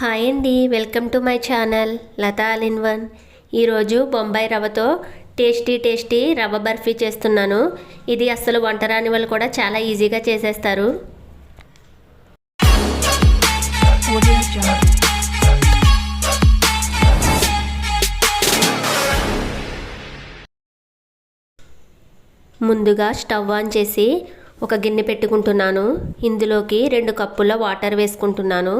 Hi అండి welcome to my channel Latha all in one. ఈరోజు బొంబాయి రవ్వతో టేస్టీ టేస్టీ రవ్వ బర్ఫీ చేస్తున్నాను. ఇది అస్సలు వంట రాని వాళ్ళు కూడా చాలా ఈజీగా చేసేస్తారు. ముందుగా స్టవ్ ఆన్ చేసి ఒక గిన్నె పెట్టుకుంటున్నాను. ఇందులోకి రెండు కప్పుల వాటర్ వేసుకుంటున్నాను.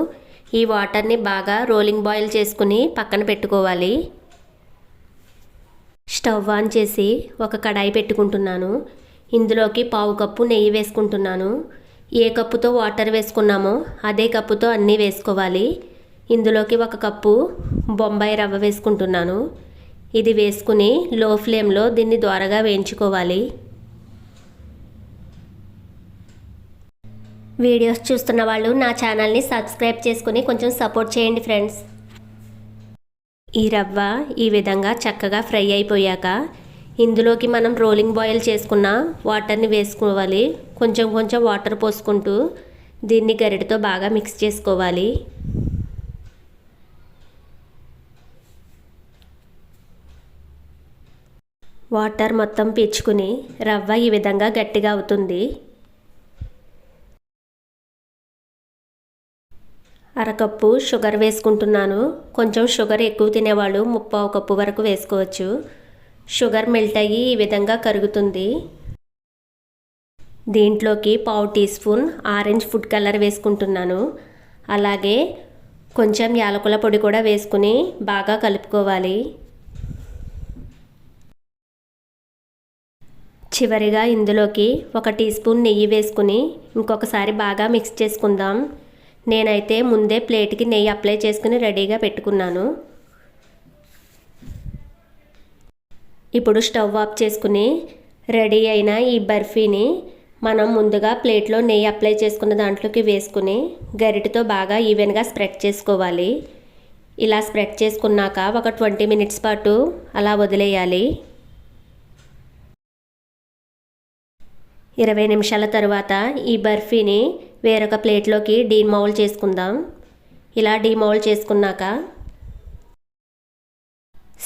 ఈ వాటర్ని బాగా రోలింగ్ బాయిల్ చేసుకుని పక్కన పెట్టుకోవాలి. స్టవ్ ఆన్ చేసి ఒక కడాయి పెట్టుకుంటున్నాను. ఇందులోకి పావు కప్పు నెయ్యి వేసుకుంటున్నాను. ఏ కప్పుతో వాటర్ వేసుకున్నామో అదే కప్పుతో అన్నీ వేసుకోవాలి. ఇందులోకి ఒక కప్పు బొంబాయి రవ్వ వేసుకుంటున్నాను. ఇది వేసుకుని లో ఫ్లేమ్లో దీన్ని ద్వారగా వేయించుకోవాలి. వీడియోస్ చూస్తున్న వాళ్ళు నా ఛానల్ని సబ్స్క్రైబ్ చేసుకుని కొంచెం సపోర్ట్ చేయండి ఫ్రెండ్స్. ఈ రవ్వ ఈ విధంగా చక్కగా ఫ్రై అయిపోయాక ఇందులోకి మనం రోలింగ్ బాయిల్ చేసుకున్న వాటర్ని వేసుకోవాలి. కొంచెం కొంచెం వాటర్ పోసుకుంటూ దీన్ని గరిటతో బాగా మిక్స్ చేసుకోవాలి. వాటర్ మొత్తం పీల్చుకుని రవ్వ ఈ విధంగా గట్టిగా అవుతుంది. అరకప్పు షుగర్ వేసుకుంటున్నాను. కొంచెం షుగర్ ఎక్కువ తినేవాళ్ళు ముప్పావు కప్పు వరకు వేసుకోవచ్చు. షుగర్ మెల్ట్ అయ్యి ఈ విధంగా కరుగుతుంది. దీంట్లోకి పావు teaspoon orange food colour వేసుకుంటున్నాను. అలాగే కొంచెం యాలకుల పొడి కూడా వేసుకుని బాగా కలుపుకోవాలి. చివరిగా ఇందులోకి ఒక టీ స్పూన్ నెయ్యి వేసుకుని ఇంకొకసారి బాగా మిక్స్ చేసుకుందాం. నేనైతే ముందే ప్లేట్కి నెయ్యి అప్లై చేసుకుని రెడీగా పెట్టుకున్నాను. ఇప్పుడు స్టవ్ ఆఫ్ చేసుకుని రెడీ అయిన ఈ బర్ఫీని మనం ముందుగా ప్లేట్లో నెయ్యి అప్లై చేసుకున్న దాంట్లోకి వేసుకుని గరిటతో బాగా ఈవెన్గా స్ప్రెడ్ చేసుకోవాలి. ఇలా స్ప్రెడ్ చేసుకున్నాక ఒక ట్వంటీ మినిట్స్ పాటు అలా వదిలేయాలి. ఇరవై నిమిషాల తర్వాత ఈ బర్ఫీని వేరొక ప్లేట్లోకి డీమౌల్ చేసుకుందాం. ఇలా డీమౌల్ చేసుకున్నాక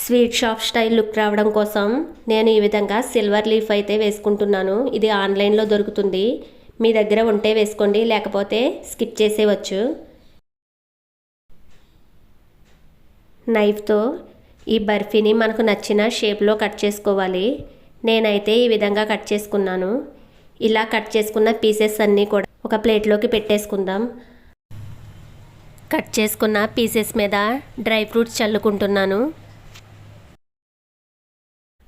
స్వీట్ షాప్ స్టైల్ లుక్ రావడం కోసం నేను ఈ విధంగా సిల్వర్ లీఫ్ అయితే వేసుకుంటున్నాను. ఇది ఆన్లైన్లో దొరుకుతుంది. మీ దగ్గర ఉంటే వేసుకోండి లేకపోతే స్కిప్ చేసేవచ్చు నైఫ్తో ఈ బర్ఫీని మనకు నచ్చిన షేప్లో కట్ చేసుకోవాలి. నేనైతే ఈ విధంగా కట్ చేసుకున్నాను. ఇలా కట్ చేసుకున్న పీసెస్ అన్నీ కూడా ఒక ప్లేట్లోకి పెట్టేసుకుందాం. కట్ చేసుకున్న పీసెస్ మీద డ్రై ఫ్రూట్స్ చల్లుకుంటున్నాను.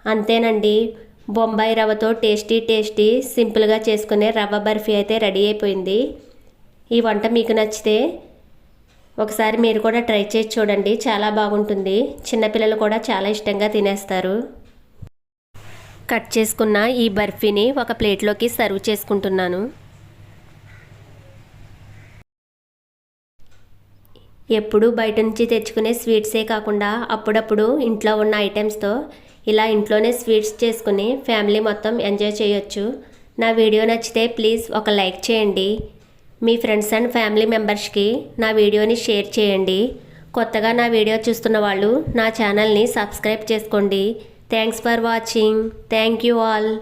అంతేనండి బొంబాయి రవ్వతో టేస్టీ టేస్టీ సింపుల్గా చేసుకునే రవ్వ బర్ఫీ అయితే రెడీ అయిపోయింది. ఈ వంట మీకు నచ్చితే ఒకసారి మీరు కూడా ట్రై చేసి చూడండి చాలా బాగుంటుంది. చిన్నపిల్లలు కూడా చాలా ఇష్టంగా తినేస్తారు. కట్ చేసుకున్న ఈ బర్ఫీని ఒక ప్లేట్లోకి సర్వ్ చేసుకుంటున్నాను. ఎప్పుడు బయట నుంచి తెచ్చుకునే స్వీట్సే కాకుండా అప్పుడప్పుడు ఇంట్లో ఉన్న ఐటమ్స్తో ఇలా ఇంట్లోనే స్వీట్స్ చేసుకుని ఫ్యామిలీ మొత్తం ఎంజాయ్ చేయొచ్చు. నా వీడియో నచ్చితే ప్లీజ్ ఒక లైక్ చేయండి. మీ ఫ్రెండ్స్ అండ్ ఫ్యామిలీ మెంబర్స్కి నా వీడియోని షేర్ చేయండి. కొత్తగా నా వీడియో చూస్తున్న వాళ్ళు నా ఛానల్ని సబ్స్క్రైబ్ చేసుకోండి. Thanks for watching. Thank you all.